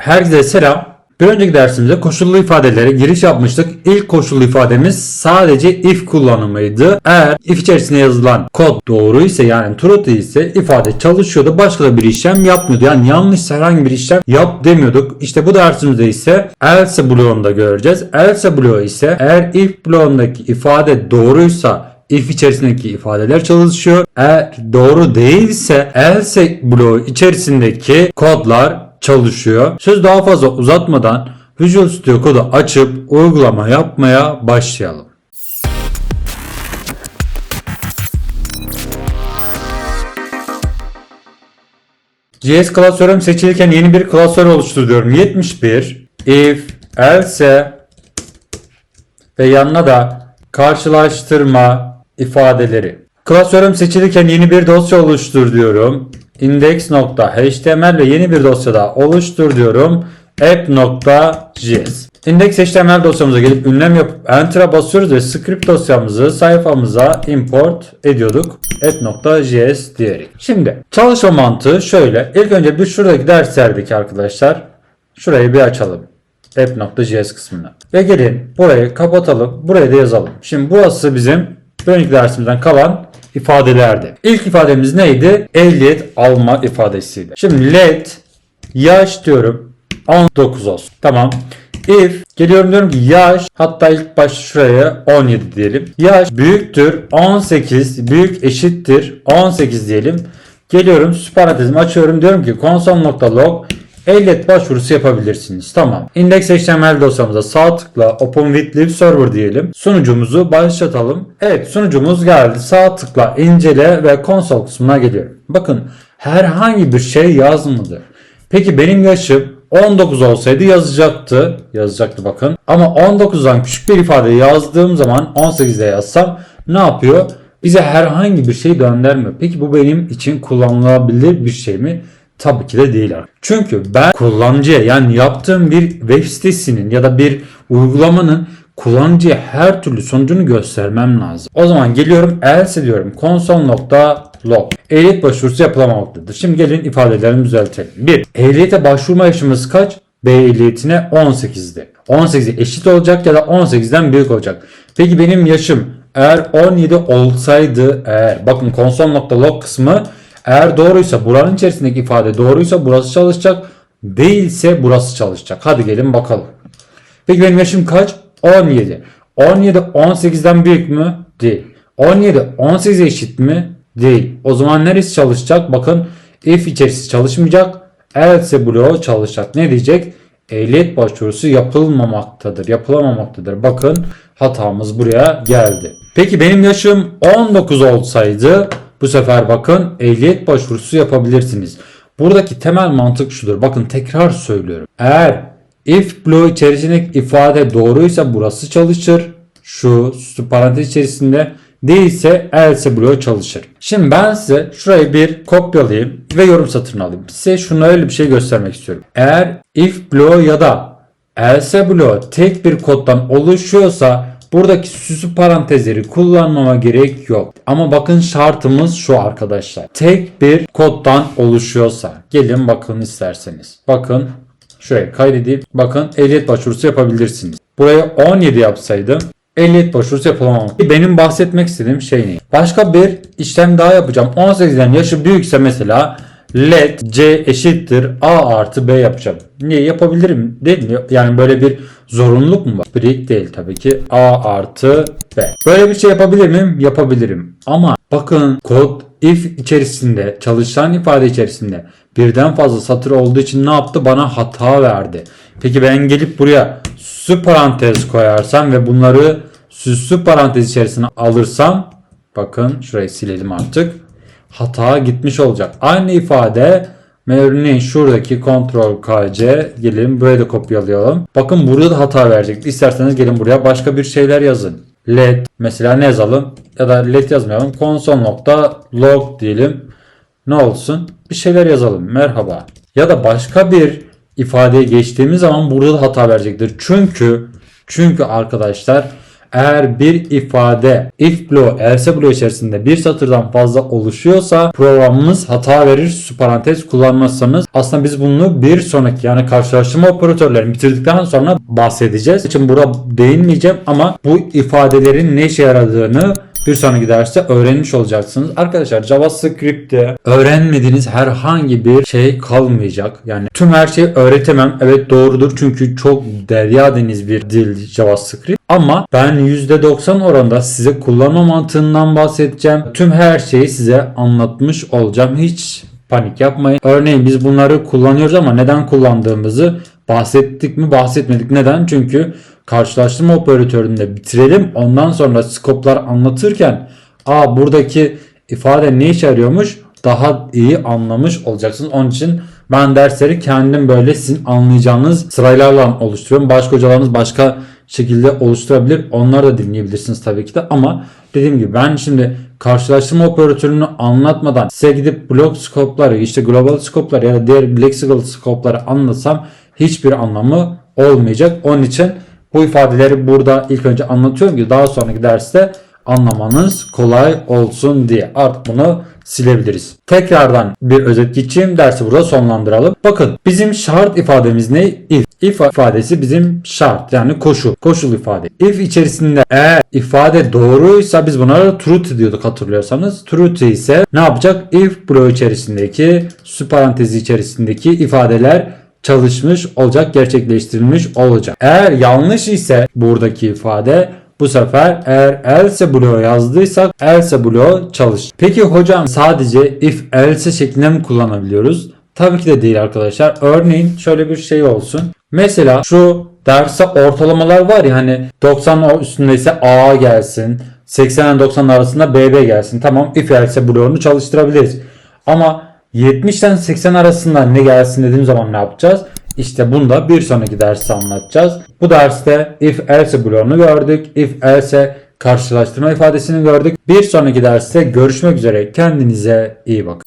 Herkese selam. Bir önceki dersimizde koşullu ifadelere giriş yapmıştık. İlk koşullu ifademiz sadece if kullanımıydı. Eğer if içerisinde yazılan kod doğru ise yani true ise ifade çalışıyordu. Başka da bir işlem yapmıyordu. Yani yanlış herhangi bir işlem yap demiyorduk. İşte bu dersimizde ise else bloğunu da göreceğiz. Else bloğu ise eğer if bloğundaki ifade doğruysa if içerisindeki ifadeler çalışıyor. Eğer doğru değilse else bloğu içerisindeki kodlar çalışıyor. Söz daha fazla uzatmadan Visual Studio Code'u açıp uygulama yapmaya başlayalım. JS klasörüm seçilirken yeni bir klasör oluşturuyorum. 71 if else ve yanına da karşılaştırma ifadeleri. Klasörüm seçilirken yeni bir dosya oluştur diyorum. index.html ve yeni bir dosya da oluştur diyorum. app.js. Index.html dosyamıza gelip ünlem yapıp enter'a basıyoruz ve script dosyamızı sayfamıza import ediyorduk. app.js diyerek. Şimdi çalışma mantığı şöyle. İlk önce bir şuradaki derslerdeki arkadaşlar şurayı bir açalım app.js kısmına. Ve gelin burayı kapatalım. Buraya da yazalım. Şimdi burası bizim bir önceki dersimizden kalan ifadelerdi. İlk ifademiz neydi? Ehliyet alma ifadesiydi. Şimdi let yaş diyorum 19 olsun. Tamam. If geliyorum diyorum ki yaş hatta ilk baş şuraya 17 diyelim. Yaş büyüktür 18 büyük eşittir 18 diyelim. Geliyorum süparantezimi açıyorum diyorum ki console.log Ehliyet başvurusu yapabilirsiniz. Tamam. Index.html dosyamıza sağ tıkla Open with Live Server diyelim. Sunucumuzu başlatalım. Evet sunucumuz geldi. Sağ tıkla incele ve konsol kısmına geliyorum. Bakın herhangi bir şey yazmadı. Peki benim yaşım 19 olsaydı yazacaktı. Yazacaktı bakın. Ama 19'dan küçük bir ifade yazdığım zaman 18'de yazsam ne yapıyor? Bize herhangi bir şey göndermiyor. Peki bu benim için kullanılabilir bir şey mi? Tabii ki de değil. Çünkü ben kullanıcıya yani yaptığım bir web sitesinin ya da bir uygulamanın kullanıcıya her türlü sonucunu göstermem lazım. O zaman geliyorum else diyorum console.log ehliyet başvurusu yapılamamaktadır. Şimdi gelin ifadelerimi düzeltelim. 1. Ehliyete başvurma yaşımız kaç? B ehliyetine 18'di. 18'e eşit olacak ya da 18'den büyük olacak. Peki benim yaşım eğer 17 olsaydı eğer bakın console.log kısmı eğer doğruysa buranın içerisindeki ifade doğruysa burası çalışacak. Değilse burası çalışacak. Hadi gelin bakalım. Peki benim yaşım kaç? 17. 17 18'den büyük mü? Değil. 17 18'e eşit mi? Değil. O zaman neresi çalışacak? Bakın if içerisi çalışmayacak. Else bloğu çalışacak. Ne diyecek? Ehliyet başvurusu yapılmamaktadır. Yapılamamaktadır. Bakın hatamız buraya geldi. Peki benim yaşım 19 olsaydı bu sefer bakın ehliyet başvurusu yapabilirsiniz. Buradaki temel mantık şudur. Bakın tekrar söylüyorum. Eğer if bloğu içerisindeki ifade doğruysa burası çalışır. Şu parantez içerisinde değilse else bloğu çalışır. Şimdi ben size şurayı bir kopyalayayım ve yorum satırını alayım. Size şunu öyle bir şey göstermek istiyorum. Eğer if bloğu ya da else bloğu tek bir koddan oluşuyorsa Buradaki süslü parantezleri kullanmama gerek yok. Ama bakın şartımız şu arkadaşlar. Tek bir koddan oluşuyorsa. Gelin bakın isterseniz. Bakın şuraya kaydedip bakın ehliyet başvurusu yapabilirsiniz. Buraya 17 yapsaydım ehliyet başvurusu yapılamam. Benim bahsetmek istediğim şey ne? Başka bir işlem daha yapacağım. 18'den yaşı büyükse mesela let c eşittir a artı b yapacağım. Niye yapabilirim değil mi? Yani böyle bir zorunluluk mu var? Break değil tabii ki a artı b. Böyle bir şey yapabilir miyim? Yapabilirim. Ama bakın kod if içerisinde çalışan ifade içerisinde birden fazla satır olduğu için ne yaptı? Bana hata verdi. Peki ben gelip buraya süslü parantez koyarsam ve bunları süslü parantez içerisine alırsam bakın şurayı silelim artık hata gitmiş olacak. Aynı ifade örneğin şuradaki Ctrl KC gelin buraya da kopyalayalım. Bakın burada da hata verecek. İsterseniz gelin buraya başka bir şeyler yazın. Let mesela ne yazalım ya da let yazmayalım. Console.log diyelim. Ne olsun? Bir şeyler yazalım. Merhaba. Ya da başka bir ifadeye geçtiğimiz zaman burada da hata verecektir. Çünkü çünkü arkadaşlar Eğer bir ifade if bloğu else bloğu içerisinde bir satırdan fazla oluşuyorsa programımız hata verir su parantez kullanmazsanız aslında biz bunu bir sonraki yani karşılaştırma operatörlerini bitirdikten sonra bahsedeceğiz. için bura değinmeyeceğim ama bu ifadelerin ne işe yaradığını bir sonraki derste öğrenmiş olacaksınız. Arkadaşlar JavaScript'te öğrenmediğiniz herhangi bir şey kalmayacak. Yani tüm her şeyi öğretemem. Evet doğrudur çünkü çok derya deniz bir dil JavaScript. Ama ben %90 oranda size kullanma mantığından bahsedeceğim. Tüm her şeyi size anlatmış olacağım. Hiç panik yapmayın. Örneğin biz bunları kullanıyoruz ama neden kullandığımızı bahsettik mi bahsetmedik. Neden? Çünkü karşılaştırma operatöründe bitirelim. Ondan sonra skoplar anlatırken aa buradaki ifade ne işe yarıyormuş daha iyi anlamış olacaksınız. Onun için ben dersleri kendim böyle sizin anlayacağınız sıraylarla oluşturuyorum. Başka hocalarınız başka şekilde oluşturabilir. Onları da dinleyebilirsiniz tabii ki de ama dediğim gibi ben şimdi karşılaştırma operatörünü anlatmadan size gidip blok skopları işte global skopları ya da diğer lexical skopları anlatsam hiçbir anlamı olmayacak. Onun için bu ifadeleri burada ilk önce anlatıyorum ki daha sonraki derste anlamanız kolay olsun diye. Artık bunu silebiliriz. Tekrardan bir özet geçeyim. Dersi burada sonlandıralım. Bakın bizim şart ifademiz ne? If. If ifadesi bizim şart yani koşul. Koşul ifade. If içerisinde eğer ifade doğruysa biz buna truth diyorduk hatırlıyorsanız. Truth ise ne yapacak? If bloğu içerisindeki su parantezi içerisindeki ifadeler çalışmış olacak, gerçekleştirilmiş olacak. Eğer yanlış ise buradaki ifade bu sefer eğer else bloğu yazdıysak else bloğu çalış. Peki hocam sadece if else şeklinde mi kullanabiliyoruz? Tabii ki de değil arkadaşlar. Örneğin şöyle bir şey olsun. Mesela şu derse ortalamalar var ya hani 90 üstündeyse A gelsin. 80 90 arasında BB gelsin. Tamam if else bloğunu çalıştırabiliriz. Ama 70'ten 80 arasında ne gelsin dediğim zaman ne yapacağız? İşte bunu da bir sonraki derste anlatacağız. Bu derste if else bloğunu gördük. If else karşılaştırma ifadesini gördük. Bir sonraki derste görüşmek üzere. Kendinize iyi bakın.